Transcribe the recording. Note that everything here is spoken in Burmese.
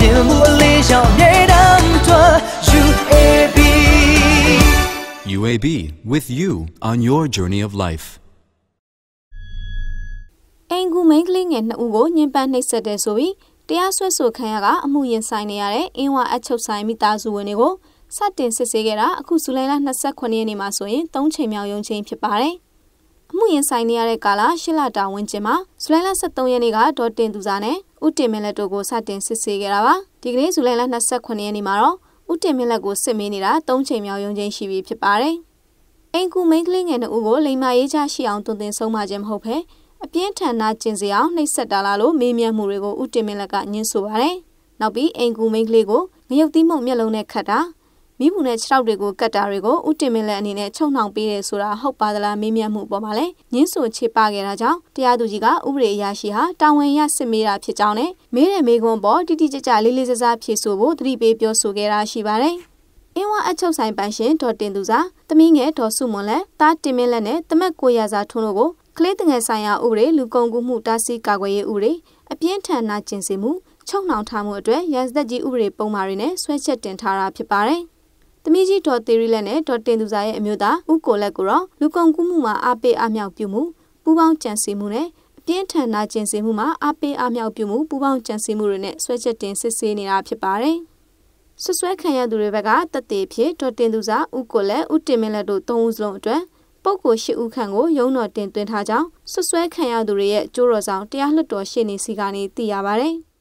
မြင်မှုအလေးရှောင်မြေတမ်းထွက် UAB UAB with you on your journey of life. အင်ကူမိန်းကလေးငယ်နှစ်ဦးကိုညှဉ်းပန်းနှိပ်စက်တဲ့ဆိုပြီးတရားစွဲဆိုခံရကအမှုရင်ဆိုင်နေရတဲ့အင်းဝအချုပ်ဆိုင်မိသားစုဝင်တွေကိုစတင်စစ်ဆေးခဲ့တာအခုဇူလိုင်လ29ရက်နေ့မှာဆိုရင်၃ချိန်မြောက်ရုံးချိန်ဖြစ်ပါတယ်။ အမှုရင်ဆိုင်နေရတဲ့ကာလ၈လတာဝန်းကျင်မှာဇူလိုင်လ23ရက်နေ့ကဒေါ်တင်သူစာနဲ့ဦးတင်မင်းလက်တို့ကိုစတင်စစ်ဆေးခဲ့တာပါ။ဒီကနေ့ဇူလိုင်လ29ရက်နေ့မှာတော့ဦးတင်မင်းလက်ကိုစစ်မေးနေတာ၃ချိန်မြောက်ရုံးချိန်ရှိပြီဖြစ်ပါတယ်။အင်ကူမိန်းကလေးငယ်နှစ်ဦးကိုလိမ္မာရေးချရှိအောင်တုံတင်ဆုံးမခြင်းမဟုတ်ဘဲအပြင်းထန်နာကျင်စရာနှိပ်စက်တာလားလို့မေးမြန်းမှုတွေကိုဦးတင်မင်းလက်ကညှင်းဆိုပါတယ်။နောက်ပြီးအင်ကူမိန်းကလေးကိုငရုတ်သီးမှုန့်မျက်လုံးနဲ့ခတ်တာ မိဘူးနဲ့ခြေထောက်တွေကိုကတ်တာတွေကိုဦးတင်မင်းလက်အနေနဲ့ချုံနှောင်ပေးတယ်ဆိုတာဟုတ်ပါသလားမေးမြန်းမှုပေါ်မှာလဲညှင်းဆိုချေပခဲ့တာကြောင့်တရားသူကြီးကဥပဒေအရာရှိဟာတာဝန်ရစစ်မေးတာဖြစ်ကြောင်းနဲ့မေးတဲ့မေးခွန်းပေါ်တိတိကျကျလေးလေးစားစားဖြေဆိုဖို့သတိပေးပြောဆိုခဲ့တာရှိပါတယ်။အင်းဝအချုပ်ဆိုင်ပန်းရှင်ဒေါ်တင်သူစာသမီးငယ်ဒေါ်စုမွန်လက်တားတင်မင်းလက်နဲ့တမက်ကိုရစာထွန်းတို့ကိုကလေးတငယ်ဆိုင်ရာဥပဒေလူကုန်ကူးမှုတားဆီးကာကွယ်ရေးဥပဒေအပြင်းထန်နာကျင်စေမှုချုံနှောင်ထားမှုအတွက်ရန်စက်ကြီးဥပဒေပုံမှားတွေနဲ့ဆွဲချက်တင်ထားတာဖြစ်ပါတယ်။ သမီးကြီးဒေါ်သေးရီလက်နဲ့ဒေါ်တင်သူစာရဲ့အမျိုးသားဦးကိုလက်ကိုတော့လူကုန်ကူးမှုမှာအားပေးအားမြောက်ပြုမှုပူးပေါင်းကြံစည်မှုနဲ့အပြင်းထန်နာကျင်စေမှုမှာအားပေးအားမြောက်ပြုမှုပူးပေါင်းကြံစည်မှုတွေနဲ့ဆွဲချက်တင်စစ်ဆေးနေတာဖြစ်ပါတယ်။ဆွဆွဲခံရသူတွေဘက်ကတက်သေးဖြစ်ဒေါ်တင်သူစာဦးကိုလက်ဦးတင်မင်းလက်တို့သုံးဦးစလုံးအတွက်ပုဂ္ဂိုလ်ရှိဦးခန့်ကိုရုံးတော်တင်သွင်းထားကြောင်းဆွဆွဲခံရသူတွေရဲ့ကြိုးတော်ဆောင်တရားလွှတ်တော်ရှေ့နေစီကနေသိရပါဗျ။